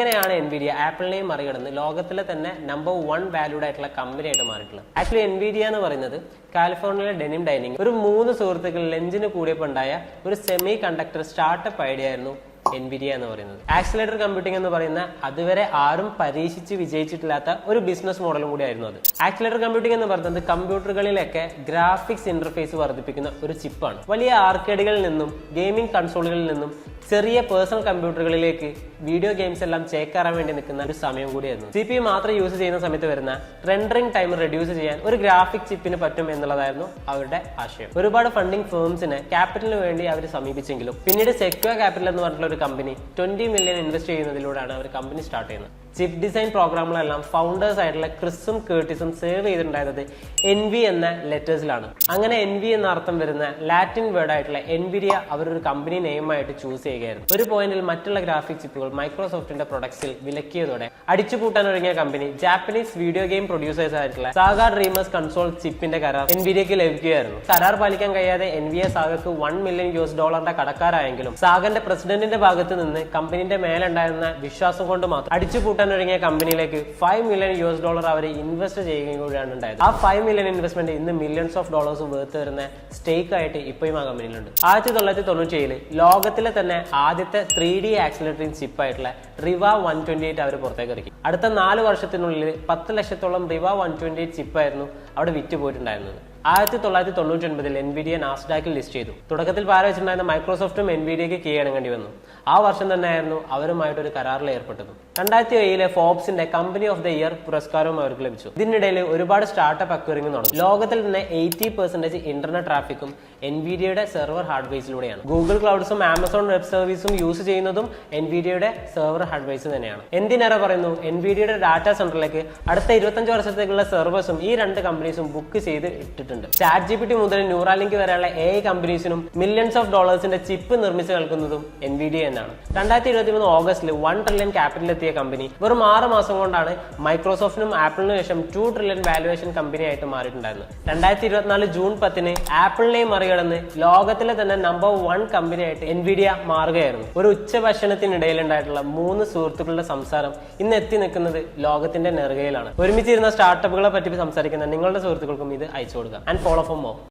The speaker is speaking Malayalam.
ഇങ്ങനെയാണ് എൻവിഡിയ ആപ്പിളിനെയും മറികടന്ന് ലോകത്തിലെ തന്നെ നമ്പർ വൺ വാല്യൂഡ് ആയിട്ടുള്ള കമ്പനി ആയിട്ട് മാറിയിട്ടുള്ളത്. ആക്ച്വലി എൻവിഡിയ എന്ന് പറയുന്നത് കാലിഫോർണിയയിലെ ഡെനിം ഡൈനിങ് ഒരു മൂന്ന് സുഹൃത്തുക്കൾ ലഞ്ചിന് കൂടിയപ്പോൾ ഉണ്ടായ ഒരു സെമി കണ്ടക്ടർ സ്റ്റാർട്ടപ്പ് ഐഡിയ ആയിരുന്നു എൻവിഡിയ എന്ന് പറയുന്നത്. ആക്സിലേറ്റർ കമ്പ്യൂട്ടിംഗ് എന്ന് പറയുന്ന അതുവരെ ആരും പരീക്ഷിച്ച് വിജയിച്ചിട്ടില്ലാത്ത ഒരു ബിസിനസ് മോഡലും കൂടി ആയിരുന്നു അത്. ആക്സിലേറ്റർ കമ്പ്യൂട്ടിംഗ് എന്ന് പറയുന്നത് കമ്പ്യൂട്ടറുകളിലൊക്കെ ഗ്രാഫിക്സ് ഇന്റർഫേസ് വർദ്ധിപ്പിക്കുന്ന ഒരു ചിപ്പാണ് വലിയ ആർക്കേഡുകളിൽ നിന്നും ഗെയിമിംഗ് കൺസോളുകളിൽ നിന്നും ചെറിയ പേഴ്സണൽ കമ്പ്യൂട്ടറുകളിലേക്ക് വീഡിയോ ഗെയിംസ് എല്ലാം ചേക്കാറാൻ വേണ്ടി നിൽക്കുന്ന ഒരു സമയം കൂടിയായിരുന്നു. സി പി മാത്രം യൂസ് ചെയ്യുന്ന സമയത്ത് വരുന്ന റെൻഡറിംഗ് ടൈം റെഡ്യൂസ് ചെയ്യാൻ ഒരു ഗ്രാഫിക് ചിപ്പിന് പറ്റും എന്നുള്ളതായിരുന്നു അവരുടെ ആശയം. ഒരുപാട് ഫണ്ടിംഗ് ഫേംസിനെ ക്യാപിറ്റലിന് വേണ്ടി അവർ സമീപിച്ചെങ്കിലും പിന്നീട് സെക്യൂർ ക്യാപിറ്റൽ എന്ന് പറഞ്ഞിട്ടുള്ള ഒരു കമ്പനി ട്വന്റി മില്യൺ ഇൻവെസ്റ്റ് ചെയ്യുന്നതിലൂടെയാണ് അവർ കമ്പനി സ്റ്റാർട്ട് ചെയ്യുന്നത്. ചിപ്പ് ഡിസൈൻ പ്രോഗ്രാമുകളെല്ലാം ഫൗണ്ടേഴ്സ് ആയിട്ടുള്ള ക്രിസും കേർട്ടിസും സേവ് ചെയ്തിട്ടുണ്ടായിരുന്നത് എൻ വി എന്ന ലെറ്റേഴ്സിലാണ് അങ്ങനെ എൻ വി എന്ന അർത്ഥം വരുന്ന ലാറ്റിൻ വേർഡ് ആയിട്ടുള്ള എൻവിരിയ അവരൊരു കമ്പനി നെയിമായിട്ട് ചൂസ് ചെയ്യുകയായിരുന്നു. ഒരു പോയിന്റിൽ മറ്റുള്ള ഗ്രാഫിക് ചിപ്പുകൾ മൈക്രോസോഫ്റ്റിന്റെ പ്രൊഡക്ട്സിൽ വിലക്കിയതോടെ അടിച്ചുപൂട്ടാൻ ഒരുങ്ങിയ company Japanese video game producers ആയിട്ടുള്ള സാഗ ഡ്രീമേഴ്സ് കൺസോൾ ചിപ്പിന്റെ കരാർ എൻവിഡിയക്ക് ലഭിക്കുകയായിരുന്നു. കരാർ പാലിക്കാൻ കഴിയാതെ എൻ വി എ സാഗക്ക് വൺ മില്യൺ യു എസ് ഡോളറിന്റെ കടക്കാരായെങ്കിലും സാഗന്റെ പ്രസിഡന്റിന്റെ ഭാഗത്ത് നിന്ന് കമ്പനിന്റെ മേലുണ്ടായിരുന്ന വിശ്വാസം കൊണ്ട് മാത്രം അടിച്ചുപൂട്ടാൻ ഒരുങ്ങിയ കമ്പനിയിലേക്ക് five million U S dollar അവർ ഇൻവെസ്റ്റ് ചെയ്യുകയും കൂടിയാണ് ഉണ്ടായത്. ആ ഫൈവ് മില്യൺ ഇൻവെസ്റ്റ്മെന്റ് ഇന്ന് മില്യൺസ് ഓഫ് ഡോളേഴ്സ് വേർത്ത് വരുന്ന സ്റ്റേക്ക് ആയിട്ട് ഇപ്പോഴും ആ കമ്പനിയിലുണ്ട് ആയിരത്തി തൊള്ളായിരത്തി തൊണ്ണൂറ്റി ഏഴിൽ ലോകത്തിലെ തന്നെ ആദ്യത്തെ ത്രീ ഡി ആക്സിലേറ്ററിംഗ് ചിപ്പ് ആയിട്ടുള്ള റിവ വൺ ട്വന്റി എയ്റ്റ് അവർ പുറത്തേക്ക് ഇറക്കി. അടുത്ത നാല് വർഷത്തിനുള്ളിൽ പത്ത് ലക്ഷത്തോളം റിവ വൺ ട്വന്റി എയ്റ്റ് ചിപ്പായിരുന്നു അവിടെ വിറ്റ് പോയിട്ടുണ്ടായിരുന്നത്. ആയിരത്തി തൊള്ളായിരത്തി തൊണ്ണൂറ്റി ഒൻപതിൽ എൻവിഡിയ നാസ്ഡാക്കിൽ ലിസ്റ്റ് ചെയ്തു. തുടക്കത്തിൽ പാര വെച്ചിട്ടുണ്ടായിരുന്ന മൈക്രോസോഫ്റ്റും എൻവിഡിയക്ക് കീഴടങ്ങേണ്ടി വന്നു ആ വർഷം തന്നെയായിരുന്നു അവരുമായിട്ട് ഒരു കരാറിൽ ഏർപ്പെട്ടത്. രണ്ടായിരത്തി ഏഴിലെ ഫോബ്സിന്റെ കമ്പനി ഓഫ് ദ ഇയർ പുരസ്കാരവും അവർക്ക് ലഭിച്ചു. ഇതിനിടയിൽ ഒരുപാട് സ്റ്റാർട്ടപ്പ് അക്വറിംഗ് നടന്നു. ലോകത്തിൽ തന്നെ എയ്റ്റി പെർസെന്റേജ് ഇന്റർനെറ്റ് ട്രാഫിക്കും എൻവിഡിയയുടെ സെർവർ ഹാർഡ്വെയർസിലൂടെയാണ് ഗൂഗിൾ ക്ലൗഡ്സും ആമസോൺ വെബ് സർവീസും യൂസ് ചെയ്യുന്നതും എൻവിഡിയയുടെ സെർവർ ഹാർഡ്വെയർസ് തന്നെയാണ്. എന്തിനേറെ പറയുന്നു? എൻവിഡിയയുടെ ഡാറ്റാ സെന്ററിലേക്ക് അടുത്ത ഇരുപത്തഞ്ച് വർഷത്തേക്കുള്ള സെർവേഴ്സും ഈ രണ്ട് കമ്പനീസും ബുക്ക് ചെയ്ത് ഇട്ടിട്ടുണ്ട്. ചാറ്റ് ജി പി ടി മുതൽ ന്യൂറാലിങ്ക് വരെയുള്ള എ ഐ കമ്പനീസിനും മില്യൺസ് ഓഫ് ഡോളേഴ്സിന്റെ ചിപ്പ് നിർമ്മിച്ച് നൽകുന്നതും ഡി എന്നാണ് രണ്ടായിരത്തി ഇരുപത്തി മൂന്ന് ഓഗസ്റ്റിൽ വൺ ട്രില്യൺ ക്യാപിറ്റൽ എത്തിയ കമ്പനി വെറും ആറ് മാസം കൊണ്ടാണ് മൈക്രോസോഫ്റ്റിനും ആപ്പിളിനും ശേഷം ടു ട്രില്യൺ വാലുവേഷൻ കമ്പനി ആയിട്ട് മാറിയിട്ടുണ്ടായിരുന്നത്. രണ്ടായിരത്തി ഇരുപത്തിനാല് ജൂൺ പത്തിന് ആപ്പിളിനെയും മറികടന്ന് ലോകത്തിലെ തന്നെ നമ്പർ വൺ കമ്പനി ആയിട്ട് എൻവിഡിയ മാറുകയായിരുന്നു. ഒരു ഉച്ച ഉണ്ടായിട്ടുള്ള മൂന്ന് സുഹൃത്തുക്കളുടെ സംസാരം ഇന്ന് എത്തി നിൽക്കുന്നത് ലോകത്തിന്റെ നെറുകയിലാണ്. ഒരുമിച്ചിരുന്ന സ്റ്റാർട്ടപ്പുകളെ പറ്റി സംസാരിക്കുന്ന നിങ്ങളുടെ സുഹൃത്തുക്കൾക്കും ഇത് അയച്ചു കൊടുക്കുക and follow for more.